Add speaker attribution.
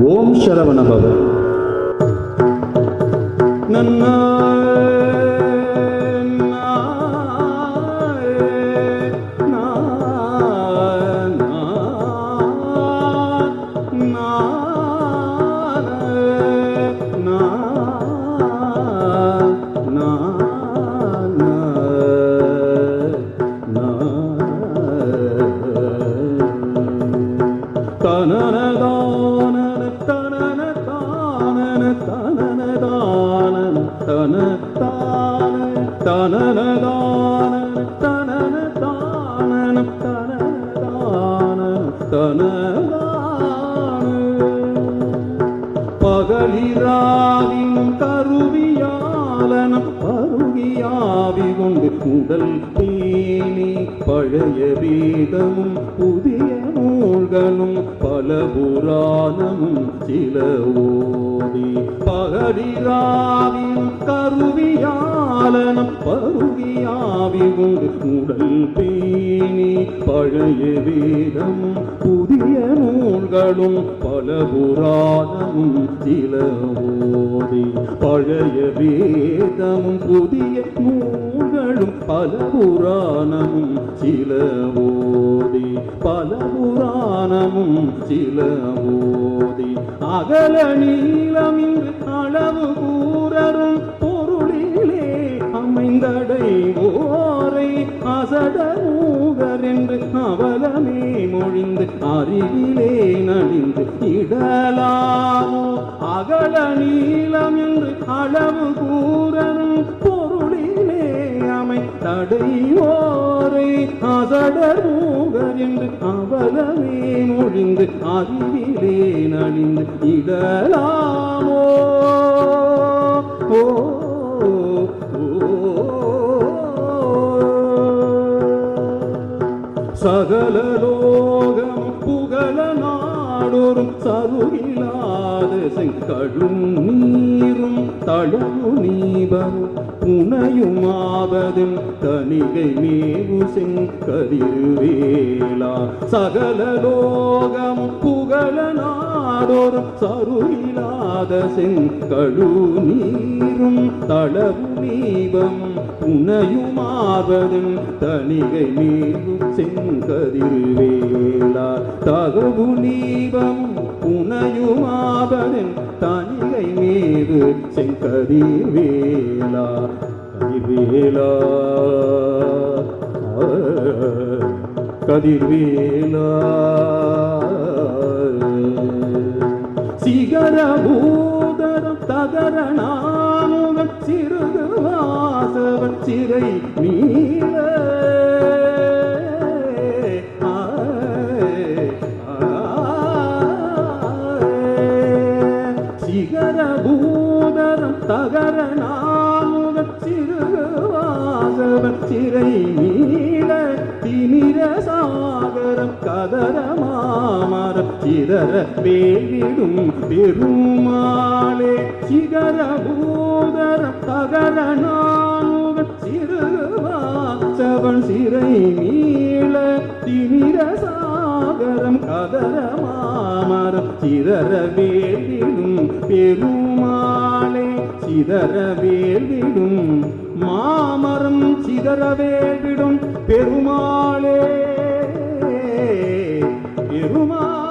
Speaker 1: ஓம் சரவண பவ நன்னா பகலிராவின் கருவியாலனம் பருகியாவி கொண்டு உடல் பேணி பழைய வேதமும் புதிய நூல்களும் பல புராணமும் சில ஓதி பகடிராவின் கருவியாளனும் பருவியாவிவும் உடல் பேணி பழைய வேதமும் புதிய நூல்களும் பல புராணமும் சில ஓதி பழைய வேதமும் புதிய நூல் நூல்களும் பல புராணமும் சில ஓதி பல புராணமும் சில ஓதி. அகல நீளமின்று அளவு கூறரும் பொருளிலே அமைந்தடை ஓரை அசட மூகர் என்று அவலமே மொழிந்து அறிவிலே நடிந்து இடலாமோ. அகல நீளம் என்று அளவு கூற அமைத்தடை ஓரை மூகர் என்று அவலமே மொழிந்து அறிவிலே நடிந்து இடலாமோ? ஓ சகல லோகம் புகழ நாடோறும் சருகிலாத செங்கடும் நீரும் தழவு நீபமும் புனையுமாவதும் தனிகை மேவு செங்கதிருவேலா. சகல லோகம் புகழ நாடோறும் சருகிலாத செங்கடு நீரும் தளவு நீபம் புனையுமாவதும் தனிகை மேவு செங்கதிருவேலா. தகவு நீபம் புனையுமாவதும் தனிகை மீது செங்கதிர்வேலா கதிர்வேலா. ஆ, கதிர்வேலா. சிகர பூதரம் தகர நாமுகம் சிறுகு வாசவன் சிறை நீல சிறை நீல திமிர சாகரம் கதர மாமர சிதற பேரிடும் பெருமாளே சிகர பூதரம் தகர நானுவன் சிறுவாசவன் சிறை மீள திமிர சாகரம் கதர மாமரம் சிதற வேலிடும் பெருமாள். சிதற வேண்டிடும் மாமரம் சிதற வேண்டிடும் பெருமாளே பெருமாள்